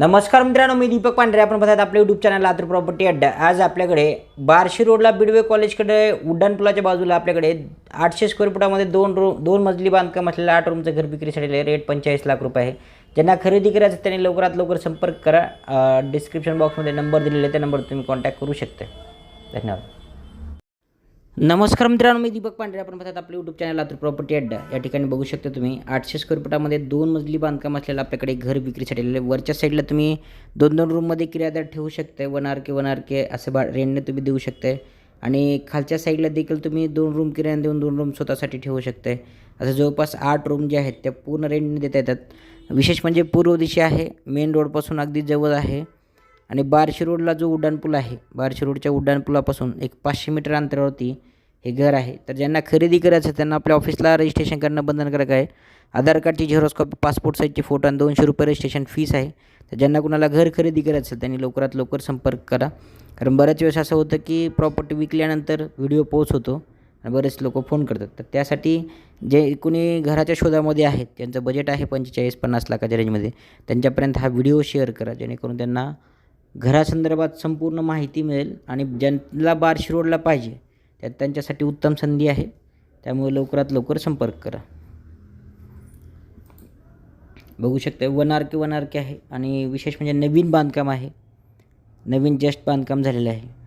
नमस्कार मित्रांनो मी दीपक पांढरे. आपण बघतात आपल्या यूट्यूब चॅनल लातूर प्रॉपर्टी अड्डा. आज आपल्याकडे बार्शी रोडला बिडवे कॉलेजकडे उड्डाण पुलाच्या बाजूला आपल्याकडे आठशे स्क्वेअर फुटामध्ये दोन रूम दोन मजली बांधकाम असलेलं आठ रूमचं घर विक्रीसाठी रेट पंचेचाळीस लाख रुपये आहे. ज्यांना खरेदी करायचं त्यांनी लवकरात लवकर संपर्क करा. डिस्क्रिप्शन बॉक्समध्ये नंबर दिलेला आहे. त्या नंबर तुम्ही कॉन्टॅक्ट करू शकता. धन्यवाद. नमस्कार मित्रांनो मी दीपक पांढरे. आपण पाहतात आपलं यूट्यूब चॅनल लातूर प्रॉपर्टी अड्डा. या ठिकाणी बघू शकता तुम्ही आठशे स्क्वेअर फुटामध्ये दोन मजली बांधकाम असलेलं आपल्याकडे घर विक्रीसाठी आलेलं वरच्या साईडला तुम्ही दोन दोन रूममध्ये किरायादार ठेवू शकता one R K one R K असं बा रेंटने तुम्ही देऊ शकताय. आणि खालच्या साईडला देखील तुम्ही दोन रूम किरायाने देऊन दोन रूम स्वतःसाठी ठेवू शकताय. असं जवळपास आठ रूम जे आहेत त्या पूर्ण रेंटने देता येतात. विशेष म्हणजे पूर्व दिशा आहे मेन रोडपासून अगदी जवळ आहे. आणि बार्शी रोडला जो उड्डाणपूल आहे बार्शी रोडच्या उड्डाणपुलापासून एक पाचशे मीटर अंतरावरती हे घर आहे. तर ज्यांना खरेदी करायचं आहे त्यांना आपल्या ऑफिसला रजिस्ट्रेशन करणं बंधनकारक आहे. आधार कार्डची झेरॉक्स कॉपी पासपोर्ट साईजचे फोटो आणि दोनशे रुपये रजिस्ट्रेशन फीस आहे. तर ज्यांना कुणाला घर खरेदी करायचं असेल त्यांनी लवकरात लवकर संपर्क करा. कारण बऱ्याच वेळेस असं होतं की प्रॉपर्टी विकल्यानंतर व्हिडिओ पोच होतो आणि बरेच लोक फोन करतात. तर त्यासाठी जे कुणी घराच्या शोधामध्ये आहेत त्यांचं बजेट आहे पंचेचाळीस पन्नास लाखाच्या रेंजमध्ये त्यांच्यापर्यंत हा व्हिडिओ शेअर करा जेणेकरून त्यांना घरासंदर्भात संपूर्ण माहिती मिळेल आणि ज्यांना बार्शी रोडला पाहिजे त्यात त्यांच्यासाठी उत्तम संधी आहे. त्यामुळे लवकरात लवकर संपर्क करा. बघू शकता one R K one R K आहे आणि विशेष म्हणजे नवीन बांधकाम आहे. नवीन जस्ट बांधकाम झालेलं आहे.